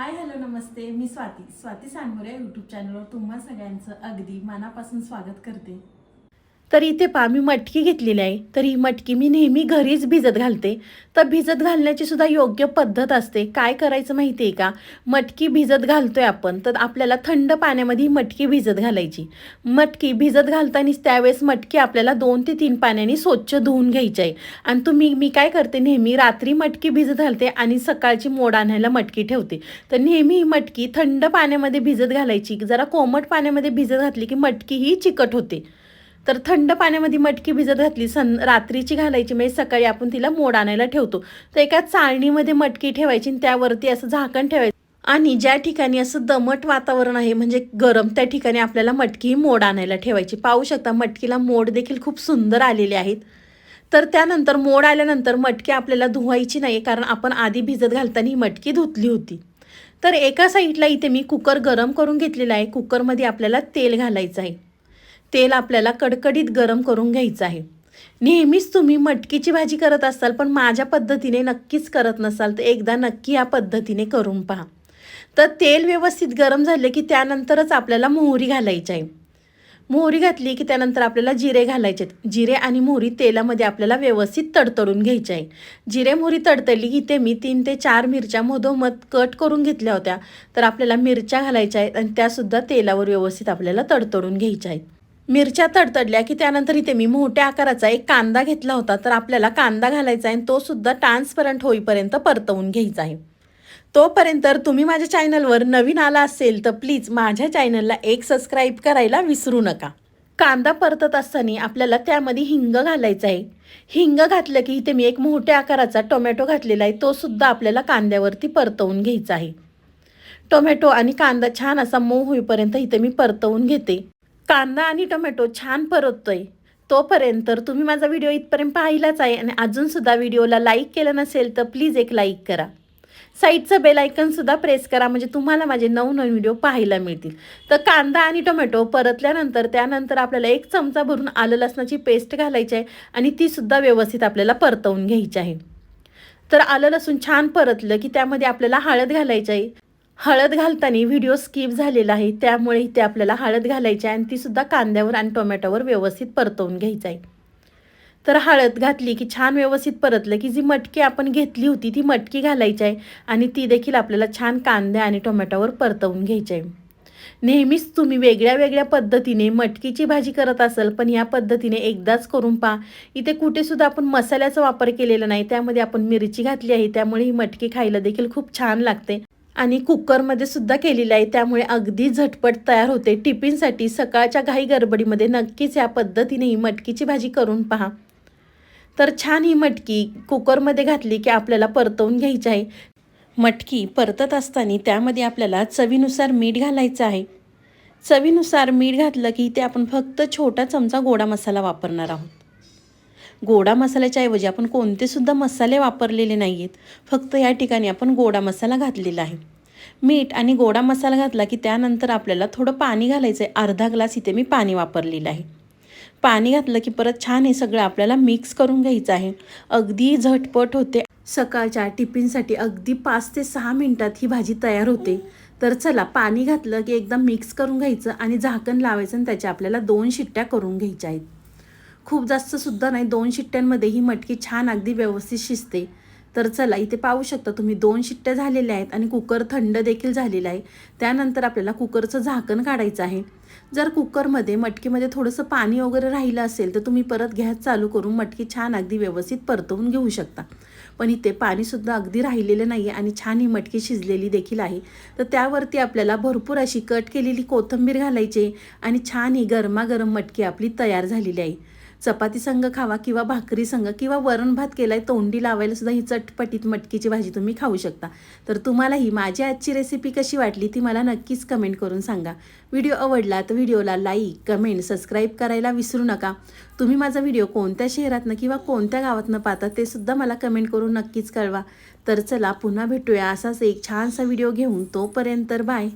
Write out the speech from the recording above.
हाय hello नमस्ते. मी Swati Swati Sangore YouTube चॅनलवर तुम्हा सगळ्यांचं अगदी मनापासून स्वागत करते. तर इथे पहा मी मटकी घेतलेली आहे. तर ही मटकी मी नेहमी घरीच भिजत घालते. तर भिजत घालण्याची सुद्धा योग्य पद्धत असते. काय करायचं माहिती आहे का? मटकी भिजत घालतोय आपण तर आपल्याला थंड पाण्यामध्ये ही मटकी भिजत घालायची. मटकी भिजत घालतानाच त्यावेळेस मटकी आपल्याला दोन ते तीन पाण्याने स्वच्छ धुवून घ्यायची आहे. आणि तुम्ही मी काय करते नेहमी रात्री मटकी भिजत घालते आणि सकाळची मोड आणायला मटकी ठेवते. तर नेहमी ही मटकी थंड पाण्यामध्ये भिजत घालायची. जरा कोमट पाण्यामध्ये भिजत घातली की मटकी ही चिकट होते. तर थंड पाण्यामध्ये मटकी भिजत घातली सं रात्रीची घालायची म्हणजे सकाळी आपण तिला मोड आणायला ठेवतो. तर एका चाळणीमध्ये मटकी ठेवायची आणि त्यावरती असं झाकण ठेवायचं. आणि ज्या ठिकाणी असं दमट वातावरण आहे म्हणजे गरम त्या ठिकाणी आपल्याला मटकी मोड आणायला ठेवायची. पाहू शकता मटकीला मोड देखील खूप सुंदर आलेले आहेत. तर त्यानंतर मोड आल्यानंतर मटकी आपल्याला धुवायची नाही कारण आपण आधी भिजत घालताना ही मटकी धुतली होती. तर एका साईडला इथे मी कुकर गरम करून घेतलेला आहे. कुकरमध्ये आपल्याला तेल घालायचं आहे. तेल आपल्याला कडकडीत गरम करून घ्यायचं आहे. नेहमीच तुम्ही मटकीची भाजी करत असाल पण माझ्या पद्धतीने नक्कीच करत नसाल तर एकदा नक्की या पद्धतीने करून पहा. तर तेल व्यवस्थित गरम झाले की त्यानंतरच आपल्याला मोहरी घालायची आहे. मोहरी घातली की त्यानंतर आपल्याला जिरे घालायचे आहेत. जिरे आणि मोहरी तेलामध्ये आपल्याला व्यवस्थित तडतडून घ्यायची आहे. जिरे मोहरी तडतडली की ते मी तीन ते चार मिरच्या मधोमध कट करून घेतल्या होत्या तर आपल्याला मिरच्या घालायच्या आहेत आणि त्यासुद्धा तेलावर व्यवस्थित आपल्याला तडतडून घ्यायच्या आहेत. मिरच्या तडतडल्या की त्यानंतर इथे मी मोठ्या आकाराचा एक कांदा घेतला होता तर आपल्याला कांदा घालायचा आहे आणि तो सुद्धा ट्रान्सपरंट होईपर्यंत परतवून घ्यायचा आहे. तोपर्यंत तुम्ही माझ्या चॅनलवर नवीन आला असेल तर प्लीज माझ्या चॅनलला एक सबस्क्राईब करायला विसरू नका. कांदा परतत असताना आपल्याला त्यामध्ये हिंग घालायचं आहे. हिंग घातलं की इथे मी एक मोठ्या आकाराचा टोमॅटो घातलेला आहे तो सुद्धा आपल्याला कांद्यावरती परतवून घ्यायचा आहे. टोमॅटो आणि कांदा छान असा मऊ होईपर्यंत इथे मी परतवून घेते. कांदा आणि टोमॅटो छान परततोय. तोपर्यंत तर तुम्ही माझा व्हिडिओ इथपर्यंत पाहिलाच आहे आणि अजूनसुद्धा व्हिडिओला लाईक केलं नसेल तर प्लीज एक लाईक करा. साईडचं बेल आयकनसुद्धा प्रेस करा म्हणजे तुम्हाला माझे नवनवीन व्हिडिओ पाहायला मिळतील. तर कांदा आणि टोमॅटो परतल्यानंतर त्यानंतर आपल्याला एक चमचा भरून आलं लसणाची पेस्ट घालायची आहे आणि तीसुद्धा व्यवस्थित आपल्याला परतवून घ्यायची आहे. तर आलं लसूण छान परतलं की त्यामध्ये आपल्याला हळद घालायची आहे. हळद घालताना व्हिडिओ स्किप झालेला आहे. त्यामुळे इथे आपल्याला हळद घालायची आहे आणि तीसुद्धा कांद्यावर आणि टोमॅटोवर व्यवस्थित परतवून घ्यायचं आहे. तर हळद घातली की छान व्यवस्थित परतलं की जी मटकी आपण घेतली होती ती मटकी घालायची आहे आणि ती देखील आपल्याला छान कांद्या आणि टोमॅटोवर परतवून घ्यायची आहे. नेहमीच तुम्ही वेगळ्या वेगळ्या पद्धतीने मटकीची भाजी करत असाल पण या पद्धतीने एकदाच करून पहा. इथे कुठेसुद्धा आपण मसाल्याचा वापर केलेला नाही. त्यामध्ये आपण मिरची घातली आहे त्यामुळे ही मटकी खायला देखील खूप छान लागते. आणि कुकरमध्ये सुद्धा केलेली आहे. त्यामुळे अगदी झटपट तयार होते. टिफिनसाठी सकाळच्या घाई गडबडीमध्ये नक्कीच या पद्धतीने ही मटकीची भाजी करून पहा. तर छान ही मटकी कुकरमध्ये घातली की आपल्याला परतवून घ्यायची आहे. मटकी परतत असताना त्यामध्ये आपल्याला चवीनुसार मीठ घालायचं आहे. चवीनुसार मीठ घातलं की ते आपण फक्त छोटा चमचा गोडा मसाला वापरणार आहोत. गोडा मसाल्याच्या ऐवजी आपण कोणतेसुद्धा मसाले वापरलेले नाही आहेत फक्त या ठिकाणी आपण गोडा मसाला घातलेला आहे. मीठ आणि गोडा मसाला घातला की त्यानंतर आपल्याला थोडं पाणी घालायचं आहे अर्धा ग्लास इथे मी पाणी वापरलेलं आहे. पाणी घातलं की परत छान हे सगळं आपल्याला मिक्स करून घ्यायचं आहे. अगदी झटपट होते. सकाळच्या टिफिनसाठी अगदी पाच ते सहा मिनटात ही भाजी तयार होते. तर चला पाणी घातलं की एकदम मिक्स करून घ्यायचं आणि झाकण लावायचं आणि त्याच्या आपल्याला दोन शिट्ट्या करून घ्यायच्या आहेत. खूप जास्त सुद्धा नाही दोन शिट्ट्यांमध्ये ही मटकी छान अगदी व्यवस्थित शिजते. तर चला इथे पाहू शकता तुम्ही दोन शिट्ट्या झालेल्या आहेत आणि कुकर थंड देखील झालेला आहे. त्यानंतर आपल्याला कुकरचं झाकण काढायचं आहे. जर कुकरमध्ये मटकीमध्ये थोडंसं पाणी वगैरे राहिलं असेल तर तुम्ही परत गॅस चालू करून मटकी छान अगदी व्यवस्थित परतवून घेऊ शकता. पण इथे पाणीसुद्धा अगदी राहिलेलं नाही आहे आणि छान ही मटकी शिजलेली देखील आहे. तर त्यावरती आपल्याला भरपूर अशी कट केलेली कोथिंबीर घालायची आणि छान ही गरमागरम मटकी आपली तयार झालेली आहे. चपाती संघ खावा किंवा भाकरी संघ किंवा वरण भात केलाय तोंडी लावायला सुद्धा ही चटपटीत मटकीची भाजी तुम्ही खाऊ शकता. तर तुम्हाला ही माझी आजची रेसिपी कशी वाटली ती मला नक्कीच कमेंट करून सांगा. व्हिडिओ आवडला तर व्हिडिओला लाईक कमेंट सबस्क्राईब करायला विसरू नका. तुम्ही माझा व्हिडिओ कोणत्या शहरातनं किंवा कोणत्या गावातनं पाहता ते सुद्धा मला कमेंट करून नक्कीच कळवा. तर चला पुन्हा भेटूया असाच एक छानसा व्हिडिओ घेऊन. तोपर्यंत बाय